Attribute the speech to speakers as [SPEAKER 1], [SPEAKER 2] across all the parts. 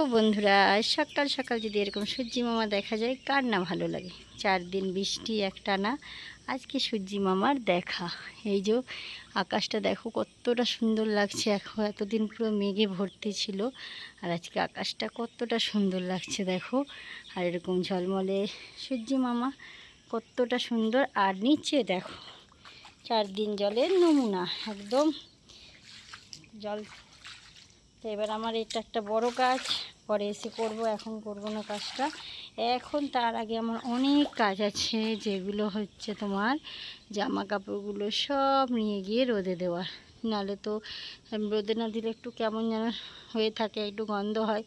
[SPEAKER 1] ও বন্ধুরা, সকাল সকাল যদি এরকম সূর্যি মামা দেখা যায়, কার না ভালো লাগে? চার দিন বৃষ্টি একটা না আজকে সূর্যি মামার দেখা। এই যে আকাশটা দেখো, কতটা সুন্দর লাগছে এখন। এতদিন পুরো মেঘে ভর্তি ছিল, আর আজকে আকাশটা কতটা সুন্দর লাগছে দেখো। আর এরকম ঝলমলে সূর্যি মামা, কতটা সুন্দর। আর নিচে দেখো, চার দিন জলের নমুনা, একদম জল এবার আমার এটা একটা বড় কাজ। পরে এসে করব, এখন করব না কাজটা। এখন তার আগে আমার অনেক কাজ আছে, যেগুলো হচ্ছে তোমার জামা কাপড়গুলো সব নিয়ে গিয়ে রোদে দেওয়ার নাহলে তো রোদে না দিলে একটু কেমন যেন হয়ে থাকে, একটু গন্ধ হয়।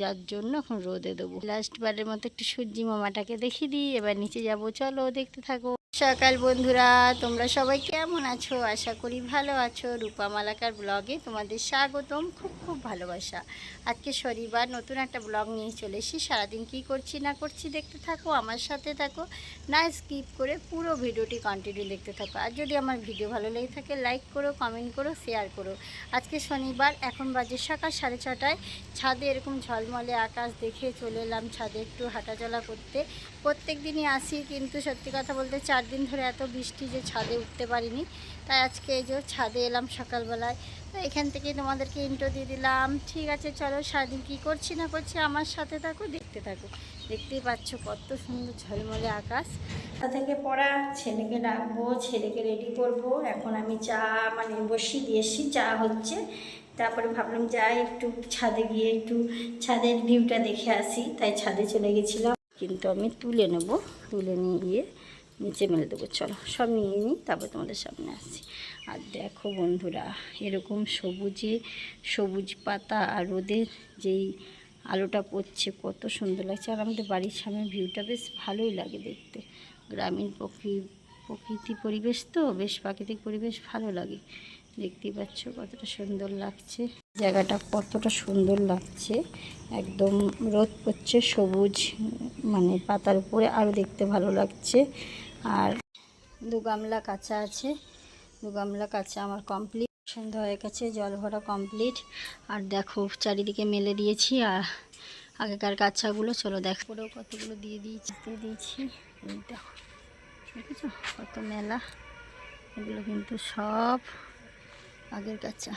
[SPEAKER 1] যার জন্য এখন রোদে দেবো। লাস্ট বারের মতো একটু সূর্যি মামাটাকে দেখিয়ে দিই। এবার নিচে যাব। চলো, দেখতে থাকো। সকাল বন্ধুরা, তোমরা সবাই কেমন আছো? আশা করি ভালো আছো। রূপা মালাকার ব্লগে তোমাদের স্বাগতম, খুব খুব ভালোবাসা। আজকে শনিবার, নতুন একটা ব্লগ নিয়ে চলে এসেছি। সারাদিন কী করছি না করছি দেখতে থাকো, আমার সাথে থাকো। না স্কিপ করে পুরো ভিডিওটি কন্টিনিউ দেখতে থাকো। আর যদি আমার ভিডিও ভালো লেগে থাকে লাইক করো কমেন্ট করো শেয়ার করো। আজকে শনিবার, এখন বাজে সকাল সাড়ে ছটায়। ছাদে এরকম ঝলমলে আকাশ দেখে চলে এলাম। ছাদে একটু হাঁটাচলা করতে। প্রত্যেক দিনই আসি, কিন্তু সত্যি কথা বলতে চার দিন ধরে এত বৃষ্টি যে ছাদে উঠতে পারিনি। তাই আজকে এই যে ছাদে এলাম সকালবেলায়। তো এখান থেকে তোমাদেরকে ইন্টো দিয়ে দিলাম। ঠিক আছে, চলো সারাদিন কী করছি না করছি আমার সাথে থাকো, দেখতে থাকো। দেখতেই পাচ্ছ কত সুন্দর ঝলমলে আকাশ। তা থেকে পড়া, ছেলেকে ডাকবো, ছেলেকে রেডি করব। এখন আমি চা মানে বসিয়ে দিয়েছি চা হচ্ছে। তারপরে ভাবলাম যাই একটু ছাদে গিয়ে একটু ছাদের ভিউটা দেখে আসি। তাই ছাদে চলে গেছিলাম। কিন্তু আমি তুলে নেব, তুলে নিয়ে গিয়ে নিচে মেলে দেবো। চলো, সব নিয়ে নিই, তারপর তোমাদের সামনে আসছি। আর দেখো বন্ধুরা, এরকম সবুজে, সবুজ পাতা আর রোদের যেই আলোটা পড়ছে, কত সুন্দর লাগছে। আর আমাদের বাড়ির সামনে ভিউটা বেশ ভালোই লাগে দেখতে। গ্রামীণ প্রকৃ, প্রকৃতি পরিবেশ তো, বেশ প্রাকৃতিক পরিবেশ ভালো লাগে। দেখতেই পাচ্ছ কতটা সুন্দর লাগছে। জায়গাটা কতটা সুন্দর লাগছে। একদম রোদ পড়ছে সবুজ মানে পাতার উপরে আরও দেখতে ভালো লাগছে। আর দু গামলা কাঁচা আছে। দু গামলা কাঁচা আমার কমপ্লিট সন্ধ্যা হয়ে গেছে, জল ভরা কমপ্লিট আর দেখো, চারিদিকে মেলে দিয়েছি। আর আগেকার কাঁচাগুলো, চলো দেখ। পুরো কতগুলো দিয়ে দিয়েছি দিয়ে দিয়েছি। দেখো কত মেলা। এগুলো কিন্তু সব আগের কাঁচা।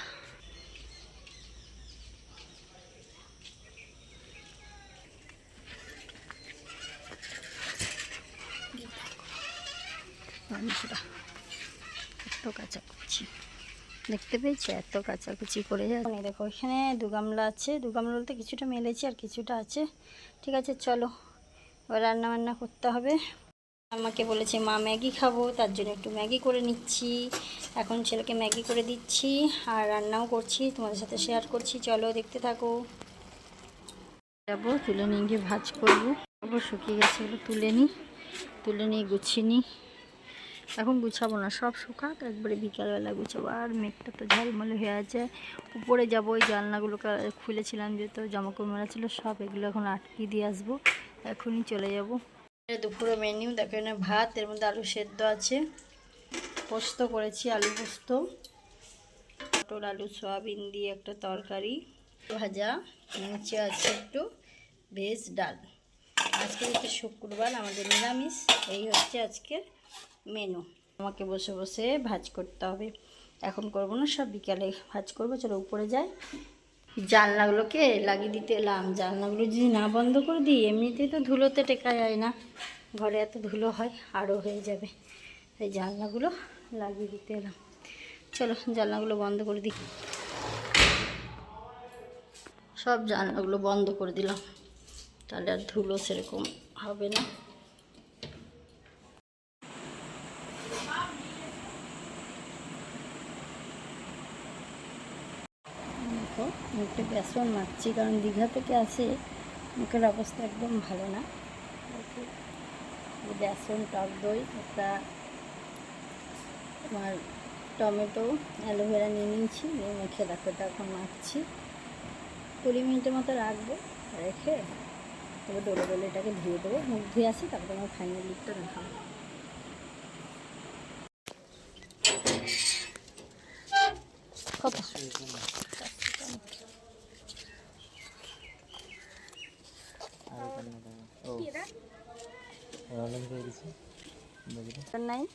[SPEAKER 1] এত কাচাকুচি দেখতে পেয়েছ? এত কাচাকুচি করে যাচ্ছে। দেখো, এখানে দু গামলা আছে। দু গামলা বলতে কিছুটা মেলেছি আর কিছুটা আছে। ঠিক আছে, চলো। এবার রান্না বান্না করতে হবে। আমাকে বলেছে, মা, ম্যাগি খাব, তার জন্য একটু ম্যাগি করে নিচ্ছি। এখন ছেলেকে ম্যাগি করে দিচ্ছি আর রান্নাও করছি, তোমাদের সাথে শেয়ার করছি। চলো, দেখতে থাকো। যাব, তুলে নিয়ে গিয়ে ভাজ করব। শুকিয়ে গেছে এগুলো, তুলে নিই তুলে নিয়ে গুছিয়ে নিই এখন গুছাবো না, সব শুকাক, একবারে বিকালবেলা গুছাবো। আর মেঘটা তো ঝলমলে হয়ে আছে। উপরে যাব, ওই জানলাগুলোকে খুলেছিলাম যে তো জামাকাপড় মেলা ছিল, সব এগুলো এখন আটকে দিয়ে আসব। এখনই চলে যাব। দুপুরে মেনু দেখো এখানে ভাত, এর মধ্যে আলু সেদ্ধ আছে। পোস্ত করেছি, আলু পোস্ত। পটল, আলু, সয়াবিন দিয়ে একটা তরকারি। ভাজা নিচে আছে একটু ভেজ ডাল। আজকে হচ্ছে শুক্রবার, আমাদের নিরামিষ। এই হচ্ছে আজকের মেনু আমাকে বসে বসে ভাজ করতে হবে। এখন করব না, সব বিকালে ভাজ করব। চলো উপরে যাই। জানলাগুলোকে লাগিয়ে দিতে এলাম। জানলাগুলো যদি না বন্ধ করে দিই, এমনিতেই তো ধুলোতে টেকা যায় না। ঘরে এত ধুলো হয় আরও হয়ে যাবে। এই জানলাগুলো লাগিয়ে দিতে এলাম। চলো জানলাগুলো বন্ধ করে দিই। সব জানলাগুলো বন্ধ করে দিলাম। তাহলে আর ধুলো সেরকম হবে না। দেখো মুখে বেসন মাখছি কারণ দীঘা থেকে আসে, মুখের অবস্থা একদম ভালো না। বেসন টক দই, একটা তোমার টমেটো, অ্যালোভেরা নিয়ে নিয়েছি, নিয়ে মুখে দেখো, এটা এখন মাখছি কুড়ি মিনিটের মতো রাখব, রেখে তবে ডোলে ডোলে এটাকে ধুয়ে দেবো, মুখ ধুয়ে আসি, তারপরে আমার ফাইনাল লুকটা দেখাবো। কত
[SPEAKER 2] রান্না করে দিছি বাকিটা
[SPEAKER 1] তোর নাই।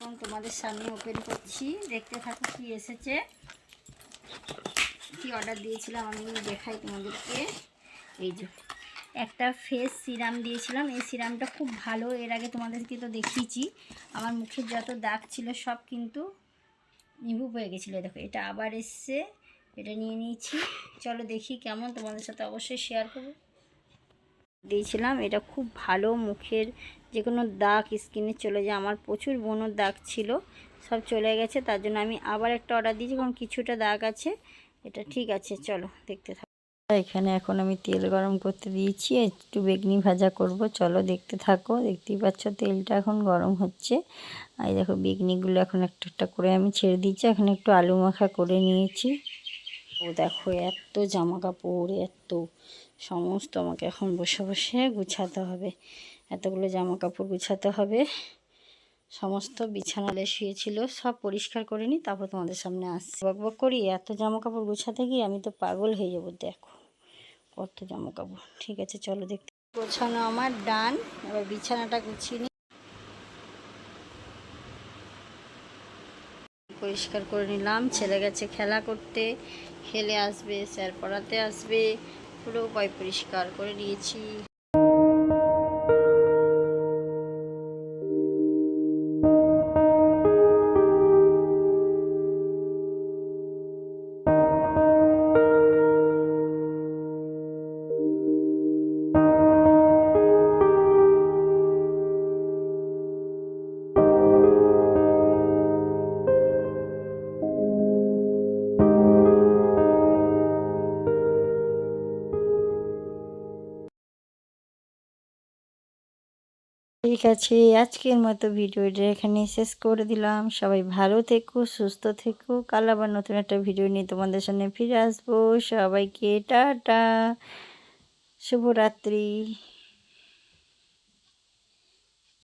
[SPEAKER 1] এখন তোমাদের সামনে ওপেন করছি। দেখতে থাকো কি এসেছে। কি অর্ডার দিয়েছিলাম আমি দেখাই তোমাদেরকে। এই যে, একটা ফেস সিরাম দিয়েছিলাম। এই সিরামটা খুব ভালো। এর আগে তোমাদেরকে তো দেখিয়েছি। আমার মুখের যত দাগ ছিল সব কিন্তু নিভু হয়ে গেছিল। দেখো, এটা আবার এসছে। এটা নিয়ে নিয়েছি। চলো দেখি কেমন। তোমাদের সাথে অবশ্যই শেয়ার করব। দিয়েছিলাম। এটা খুব ভালো মুখের যে কোনো দাগ স্কিনে চলে যায়। আমার প্রচুর বনোর দাগ ছিল, সব চলে গেছে। তার জন্য আমি আবার একটা অর্ডার দিয়েছি, কারণ কিছুটা দাগ আছে। এটা ঠিক আছে, চলো দেখতে থাকো। এখানে এখন আমি তেল গরম করতে দিয়েছি, একটু বেগনি ভাজা করব। চলো দেখতে থাকো, দেখতেই পাচ্ছ তেলটা এখন গরম হচ্ছে। আর দেখো, বেগনিগুলো এখন একটা একটা করে আমি ছেড়ে দিচ্ছি এখন একটু আলু মাখা করে নিয়েছি। ও দেখো এত জামা কাপড় এত সমস্ত আমাকে এখন বসে বসে গুছাতে হবে। এতগুলো জামা কাপড় গুছাতে হবে। সমস্ত বিছানালে শুয়েছিল, সব পরিষ্কার করে নিই, তারপর তোমাদের সামনে আসছি। বক বক করি, এত জামা কাপড় গুছাতে গিয়ে আমি তো পাগল হয়ে যাব, দেখো কত জামা কাপড় ঠিক আছে, চলো দেখতে গোছানো আমার ডান এবার বিছানাটা গুছিয়ে পরিষ্কার করে নিলাম। ছেলে গেছে খেলা করতে খেলে আসবে, স্যার পড়াতে আসবে। পুরো উপায় পরিষ্কার করে নিয়েছি। ঠিক আছে, আজকের মতো ভিডিওটা এখানে শেষ করে দিলাম। সবাই ভালো থেকো, সুস্থ থেকো। কাল আবার নতুন একটা ভিডিও নিয়ে তোমাদের সামনে ফিরে আসব। সবাইকে টাটা, শুভরাত্রি।